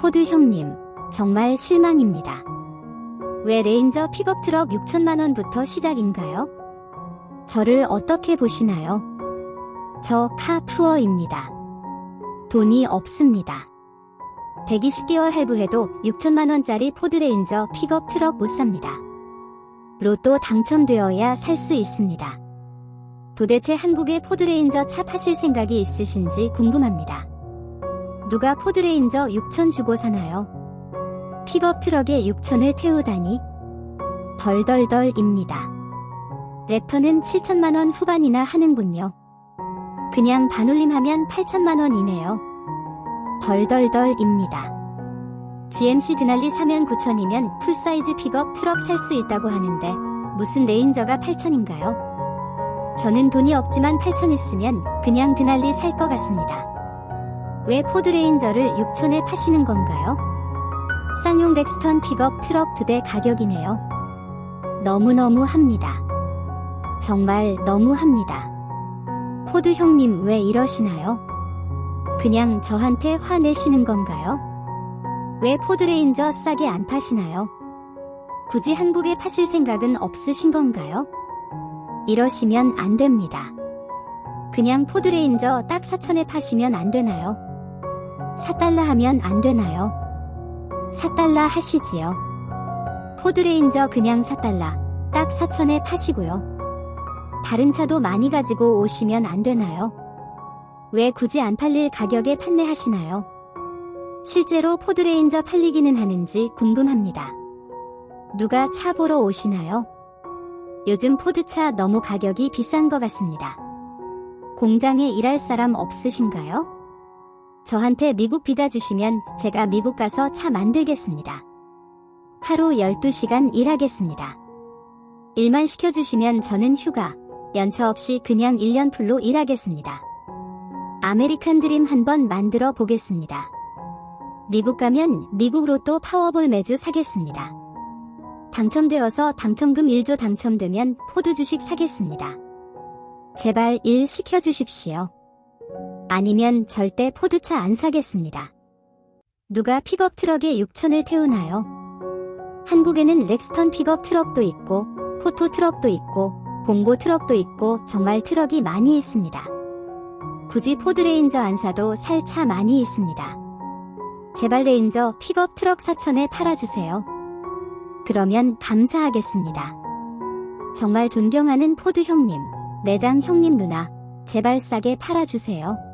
포드 형님, 정말 실망입니다. 왜 레인저 픽업 트럭 6천만원부터 시작인가요? 저를 어떻게 보시나요? 저 카푸어입니다. 돈이 없습니다. 120개월 할부해도 6천만원짜리 포드 레인저 픽업 트럭 못 삽니다. 로또 당첨되어야 살 수 있습니다. 도대체 한국에 포드레인저 차 파실 생각이 있으신지 궁금합니다. 누가 포드레인저 6천 주고 사나요? 픽업 트럭에 6천을 태우다니 덜덜덜입니다. 랩터는 7천만원 후반이나 하는군요. 그냥 반올림하면 8천만원 이네요. 덜덜덜입니다. GMC 드날리 사면 9천이면 풀사이즈 픽업 트럭 살 수 있다고 하는데 무슨 레인저가 8천인가요? 저는 돈이 없지만 8천 있으면 그냥 드날리 살 것 같습니다. 왜 포드 레인저를 6천에 파시는 건가요? 쌍용 렉스턴 픽업 트럭 두 대 가격이네요. 너무너무 합니다. 정말 너무합니다. 포드 형님 왜 이러시나요? 그냥 저한테 화내시는 건가요? 왜 포드레인저 싸게 안 파시나요? 굳이 한국에 파실 생각은 없으신 건가요? 이러시면 안 됩니다. 그냥 포드레인저 딱 4천에 파시면 안 되나요? 4달러 하면 안 되나요? 4달러 하시지요. 포드레인저 그냥 4달러, 딱 4천에 파시고요. 다른 차도 많이 가지고 오시면 안 되나요? 왜 굳이 안 팔릴 가격에 판매하시나요? 실제로 포드레인저 팔리기는 하는지 궁금합니다. 누가 차 보러 오시나요? 요즘 포드차 너무 가격이 비싼 것 같습니다. 공장에 일할 사람 없으신가요? 저한테 미국 비자 주시면 제가 미국 가서 차 만들겠습니다. 하루 12시간 일하겠습니다. 일만 시켜주시면 저는 휴가, 연차 없이 그냥 1년 풀로 일하겠습니다. 아메리칸 드림 한번 만들어 보겠습니다. 미국 가면 미국 로또 파워볼 매주 사겠습니다. 당첨되어서 당첨금 1조 당첨되면 포드 주식 사겠습니다. 제발 일 시켜주십시오. 아니면 절대 포드차 안 사겠습니다. 누가 픽업 트럭에 6천을 태우나요? 한국에는 렉스턴 픽업 트럭도 있고 포토 트럭도 있고 봉고 트럭도 있고 정말 트럭이 많이 있습니다. 굳이 포드레인저 안 사도 살 차 많이 있습니다. 제발 레인저 픽업 트럭 4천에 팔아주세요. 그러면 감사하겠습니다. 정말 존경하는 포드 형님, 매장 형님 누나, 제발 싸게 팔아주세요.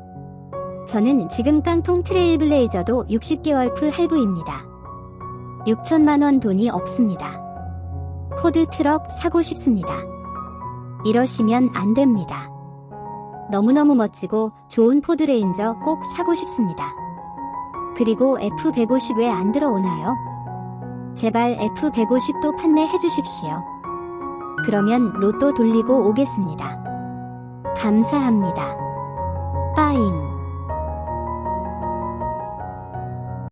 저는 지금 깡통 트레일 블레이저도 60개월 풀 할부입니다. 6천만원 돈이 없습니다. 포드 트럭 사고 싶습니다. 이러시면 안 됩니다. 너무너무 멋지고 좋은 포드 레인저 꼭 사고 싶습니다. 그리고 F150 왜 안 들어오나요? 제발 F150도 판매해 주십시오. 그러면 로또 돌리고 오겠습니다. 감사합니다. 빠잉.